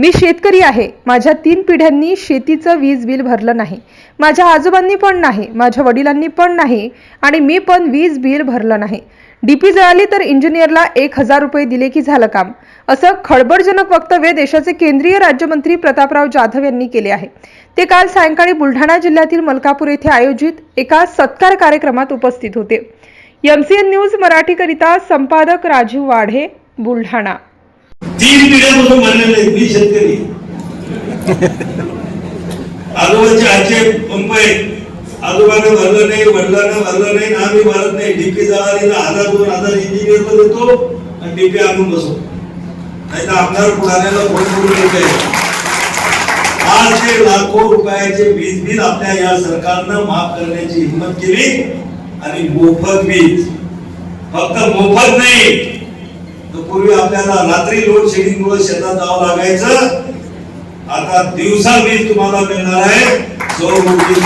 मी शेतकरी आहे. माझ्या तीन पिढ्यांनी शेतीचं वीज बिल भरलं नाही. माझ्या आजोबांनी पण नाही माझ्या वडिलांनी पण नाही आणि मी पण वीज बिल भरलं नाही. डीपी जळाली तर इंजिनियरला एक हजार रुपये दिले की झालं काम. असं खळबळजनक वक्तव्य देशाचे केंद्रीय राज्यमंत्री प्रतापराव जाधव यांनी केले आहे. ते काल सायंकाळी बुलढाणा जिल्ह्यातील मलकापूर येथे आयोजित एका सत्कार कार्यक्रमात उपस्थित होते. एमसीएन न्यूज मराठीकरिता संपादक राजीव वाढे बुलढाणा. तीन पिढ्यापासून म्हणलेलं आहे मी शेतकरी. आजोबाचे आजचे पंप आहेत. आजोबाने भरलं नाही वडिलांना भरलं नाही ना आम्ही भरत नाही. डीपी जळाली हजार दोन हजार इंजिनियर पण देतो आणि डीपी आणून बसतो. नाही तर आमदार पुढाऱ्याला फोन करून येते आज लाखो रुपयाचे वीज बिल आपल्या या सरकारनं माफ करण्याची हिंमत केली आणि मोफत वीज. फक्त मोफत नाही तर पूर्वी आपल्याला रात्री लोड शेडिंग मुळे शेतात जावं लागायचं. आता दिवसा वीज तुम्हाला मिळणार आहे. सौर ऊर्जेची